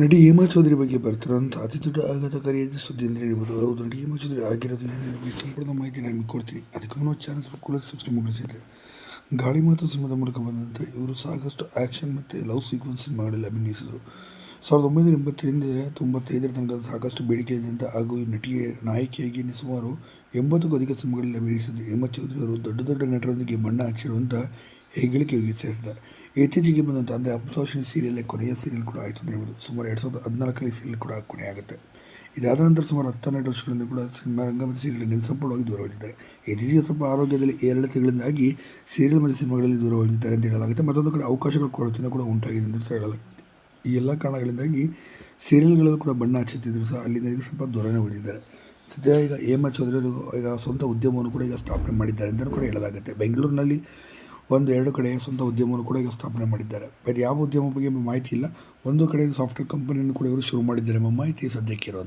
ನಟಿ ಹೇಮಾ ಚೌಧರಿ ಬಗ್ಗೆ ಬರ್ತಿರೋಂಥ ಅತಿ ದೊಡ್ಡ ಆಘಾತಕಾರಿಯಾದ ಸುದ್ದಿ ಅಂದರೆ ಹೇಳ್ಬೋದು. ಹೌದು ನಟಿ ಹೇಮಾ ಚೌಧರಿ ಆಗಿರೋದು ಏನಿರಬೇಕು ಸಂಪೂರ್ಣ ಮಾಹಿತಿ ನಾನು ಕೊಡ್ತೀನಿ. ಅದಕ್ಕೆ ನಾವು ಚಾನಲ್ಸ್ ಕೂಡ ಸಬ್ಸ್ಕ್ರೈಬ್ ಮಾಡಿಸಿದ್ರೆ. ಗಾಳಿ ಮಾತು ಸಿನಿಮಾದ ಮೂಲಕ ಬಂದಂತೆ ಇವರು ಸಾಕಷ್ಟು ಆ್ಯಕ್ಷನ್ ಮತ್ತು ಲವ್ ಸೀಕ್ವೆನ್ಸ್ ಸಿನಿಮಾಗಳಲ್ಲಿ ಅಭಿನಯಿಸಿದರು. ಸಾವಿರದ ಒಂಬೈನೂರ ಎಂಬತ್ತರಿಂದ ತೊಂಬತ್ತೈದರ ತನಕ ಸಾಕಷ್ಟು ಬೇಡಿಕೆ ಇದ್ದಂಥ ಹಾಗೂ ಈ ನಟಿಯ, ನಾಯಕಿಯಾಗಿ ಸುಮಾರು ಎಂಬತ್ತಕ್ಕೂ ಅಧಿಕ ಸಿನಿಮಾಗಳಲ್ಲಿ ಅಭಿನಯಿಸಿದ್ದು ಹೇಮಾ ಚೌಧರಿ ಅವರು ದೊಡ್ಡ ದೊಡ್ಡ ನಟರೊಂದಿಗೆ ಬಣ್ಣ ಹಚ್ಚಿರುವಂಥ ಹೆಗ್ಗಳಿಕೆ ಸೇರಿಸಿದ್ದಾರೆ ಇತ್ತೀಚೆಗೆ ಬಂದಂಥ ಅಂದರೆ ಅಪ್ಸೋಷನ್ ಸೀರಿಯಲ್ ಕೊನೆಯ ಸೀರಿಯಲ್ ಕೂಡ ಆಯಿತು ಅಂತ ಹೇಳ್ಬೋದು ಸುಮಾರು ಎರಡು ಸಾವಿರದ ಹದಿನಾಲ್ಕರಲ್ಲಿ ಸೀರಿಯಲ್ ಕೂಡ ಕೊನೆಯಾಗುತ್ತೆ ಇದಾದ ನಂತರ ಸುಮಾರು ಹತ್ತೆರಡು ವರ್ಷಗಳಿಂದ ಕೂಡ ಸಿನಿಮಾ ರಂಗ ಮತ್ತು ಸೀರಿಯಲ್ನಲ್ಲಿ ಸಂಪೂರ್ಣವಾಗಿ ದೂರವಾಗಿದ್ದಾರೆ ಇತ್ತೀಚೆಗೆ ಸ್ವಲ್ಪ ಆರೋಗ್ಯದಲ್ಲಿ ಏರಿಳಿತಗಳಿಂದಾಗಿ ಸೀರಿಯಲ್ ಮತ್ತು ಸಿನಿಮಾಗಳಲ್ಲಿ ದೂರವಾಗಿದ್ದಾರೆ ಅಂತ ಹೇಳಲಾಗುತ್ತೆ. ಮತ್ತೊಂದು ಕಡೆ ಅವಕಾಶಗಳ ಕೊರತೆಯನ್ನು ಕೂಡ ಉಂಟಾಗಿದೆ ಅಂತ ಹೇಳಲಾಗುತ್ತೆ ಈ ಎಲ್ಲ ಕಾರಣಗಳಿಂದಾಗಿ ಸೀರಿಯಲ್ಗಳಲ್ಲೂ ಕೂಡ ಬಣ್ಣ ಹಚ್ಚುತ್ತಿದ್ದರು ಸಹ ಅಲ್ಲಿಂದ ಸ್ವಲ್ಪ ದೂರನೇ ಉಳಿದಿದ್ದಾರೆ ಸದ್ಯ ಈಗ ಹೇಮಾ ಚೌಧರಿ ಈಗ ಸ್ವಂತ ಉದ್ಯಮವನ್ನು ಕೂಡ ಈಗ ಸ್ಥಾಪನೆ ಮಾಡಿದ್ದಾರೆ ಅಂತಲೂ ಕೂಡ ಹೇಳಲಾಗುತ್ತೆ. ಬೆಂಗಳೂರಿನಲ್ಲಿ ಒಂದು ಎರಡು ಕಡೆ ಸ್ವಂತ ಉದ್ಯಮವನ್ನು ಕೂಡ ಈಗ ಸ್ಥಾಪನೆ ಮಾಡಿದ್ದಾರೆ. ಬೇರೆ ಯಾವ ಉದ್ಯಮ ಬಗ್ಗೆ ಮಾಹಿತಿ ಇಲ್ಲ. ಒಂದು ಕಡೆ ಸಾಫ್ಟ್ವೇರ್ ಕಂಪನಿಯನ್ನು ಕೂಡ ಇವರು ಶುರು ಮಾಡಿದ್ದಾರೆ ಎಂಬ ಮಾಹಿತಿ ಸದ್ಯಕ್ಕೆ ಇರುವಂಥ